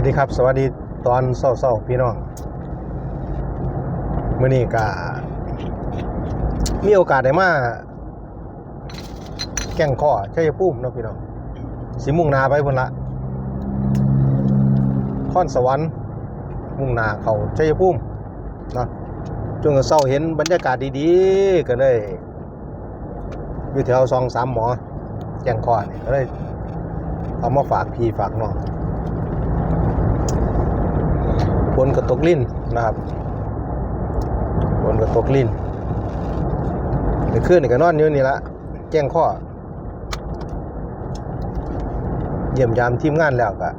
วัสดีครับ สวัสดีตอนเศร้าๆพี่น้องเมื่อนี้ก็มีโอกาสได้มาแก่งข้อชัยภูมิเนาะพี่น้องสิมุ่งนาไปพุ่นละค่อนสวรรค์มุ่งนาเขาชัยภูมินะจนกระเศร้าเห็นบรรยากาศดีๆก็เลยอยู่แถวซองสามหมอแก่งข้อนี่ก็เลยเอามาฝากพี่ฝากน้อง ฝนก็ตกลิ้นนะครับฝนก็ตกลิ้นเดี๋ยวคืนนี่ก็นอนอยู่นี่ละแจ้งข้อ เยี่ยมยามทีมงานแล้วก็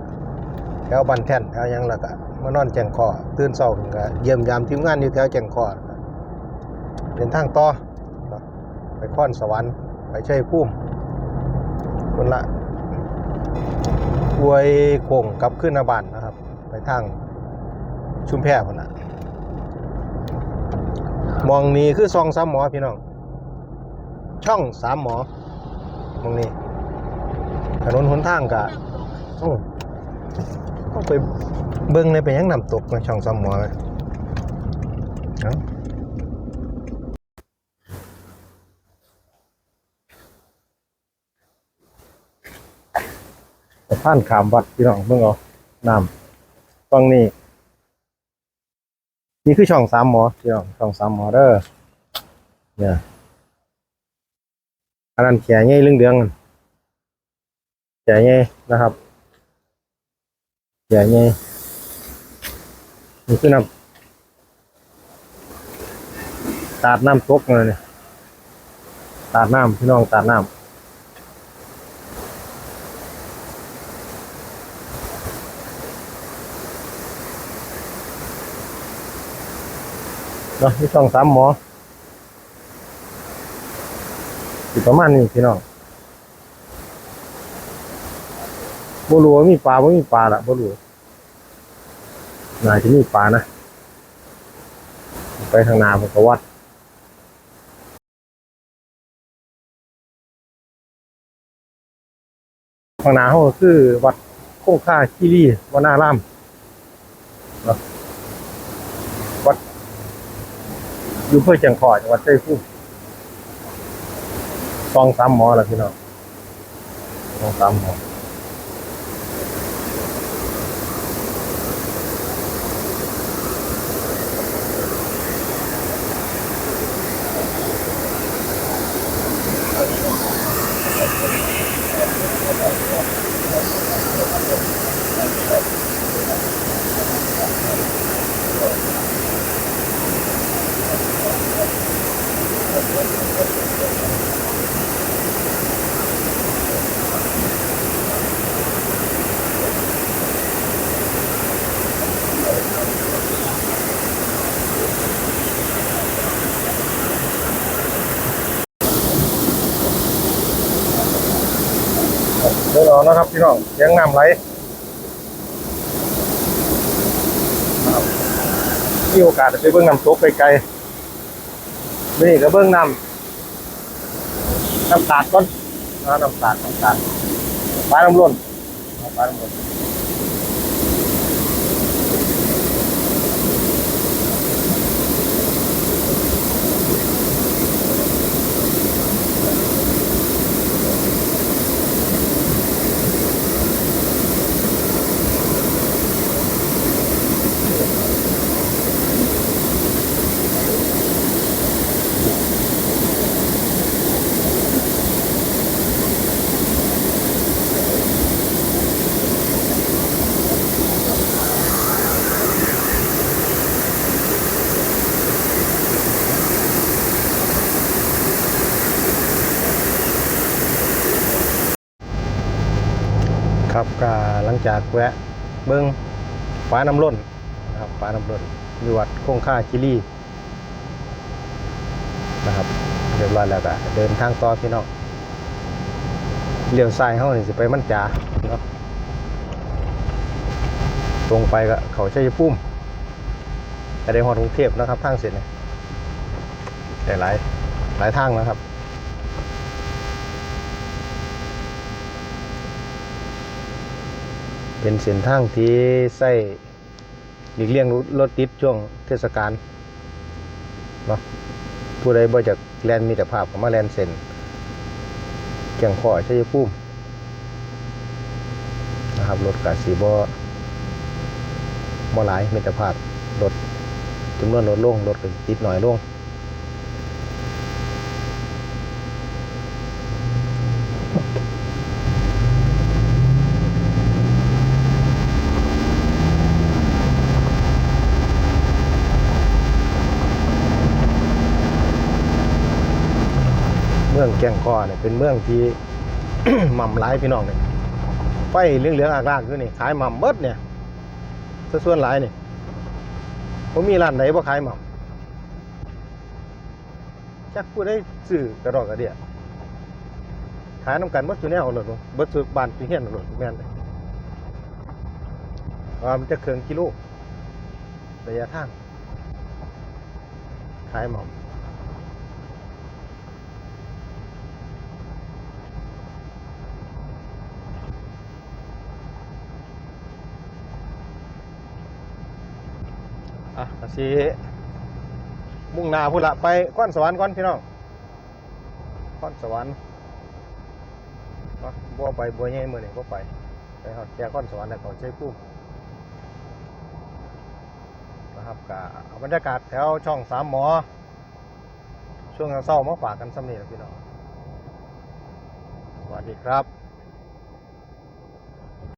แถวบันแท่นแถวยังแล้วก็มานอนแจ้งข้อตื่นเช้าขึ้นก็เยี่ยมยามทีมงานอยู่แถวแจ้งข้อเดินทางต่อไปค้อนสวรรค์ไปชัยภูมิคนละอวยโค้งกลับขึ้นหนาบ้านนะครับ ไปทาง ชุมแพพุ่นน่ะมองนี้คือซองสามหมอพี่น้อง ช่องสามหมอมองนี้ถนนหนทางกะโอ้ต้องไปเบิ้งในไปยังนำตกนะช่องสามหมอไหมเอ้าสะพานขามวัดพี่น้องเบิ่งเอาน้ำฟังนี้ นี่คือช่องสามหมอพี่น้องช่องสามหมอเด้อเนี่ยอันนั้นแขนใหญ่เรื่องเดืองแขนใหญ่นะครับแขนใหญ่นี่คือน้ำตาดน้ำตกเลยเนี่ยตาดน้ำพี่น้องตาดน้ำ เนาะนี่ช่องสามหมออยู่ประมาณนี้พี่น้องบ่รู้ว่ามีปลาบ่มีปลาละบ่รู้น่าจะมีปลานะ ไปทางนาผมก็วัดทางนาเขาคือวัดโคงค่าคีรีวนารามเนาะวัด อยู่เพื่อจังคอจังหวัดชัยภูมิสองสามหมอแล้วพี่น้องสองสามหมอ เดี๋ยวรอนะครับพี่น้องเสียงน้ำไหลมีโอกาสไปเบื้องน้ำตกไปไกลๆนี่ก็เบื้องน้ำน้ำตาดก้อนน้ำตาดน้ำตาดปลาน้ำล้นปลาน้ำล้น ครับก็หลังจากแวะเบิ้งฟ้าน้ำล้นนะครับฟ้าน้ำล้นอยู่วัดคงค่าคิรีนะครับเรียบร้อยแล้วก็เดินทางต่อพี่น้องเลี้ยวซ้ายเฮานี่สิไปมันจาเนาะตรงไปก็เขาชัยภูมิจะได้ฮอดกรุงเทพนะครับทางเส้นนี่ได้หลายหลายทางนะครับ เป็นเส้นทางที่ใช้หลีกเลี่ยงรถติดช่วงเทศกาลเนาะผู้ใดบ่จากแลนมีแต่ภาพก็มาแลนเส้นแก่งข้อชัยภูมินะครับรถกาสีบ่บ่หลายมีแต่ภาพรถจำนวนลดลงรถก็ติดหน่อยลง แก่งคอเนี่ยเป็นเมืองที่หม่ำหลายพี่น้องเนี่ยไฟเหลืองๆอากลากคือนี่ขายหม่ำเบิดเนี่ยซะส่วนหลายนี่ผมมีร้านไหนบ่ขายหม่ำจักผู้ได้ซื้อกระดอกกระเดียขายน้ำกันเบิดสุแนวหลดเบิดสุบานพี่เฮียนหลดแม่นเลยว่ามันจะเคืองกิโลระยะทางขายหม่ำ ก็สิมุ่งหน้าพุ่นละไปก้อนสวรรค์ก่อนพี่น้องก้อนสวรรค์นาะบ่ไปบ่ใหญ่มื้อนี้บ่ไปไปฮอดแค่ก้อนสวรรค์แล้วก็ใช้พุ่มนะครับก็เอาบรรยากาศแถวช่องสามหมอ ช่วงเช้ามาฝากกันซ้ำนี้ล่ะพี่น้อง สวัสดีครับ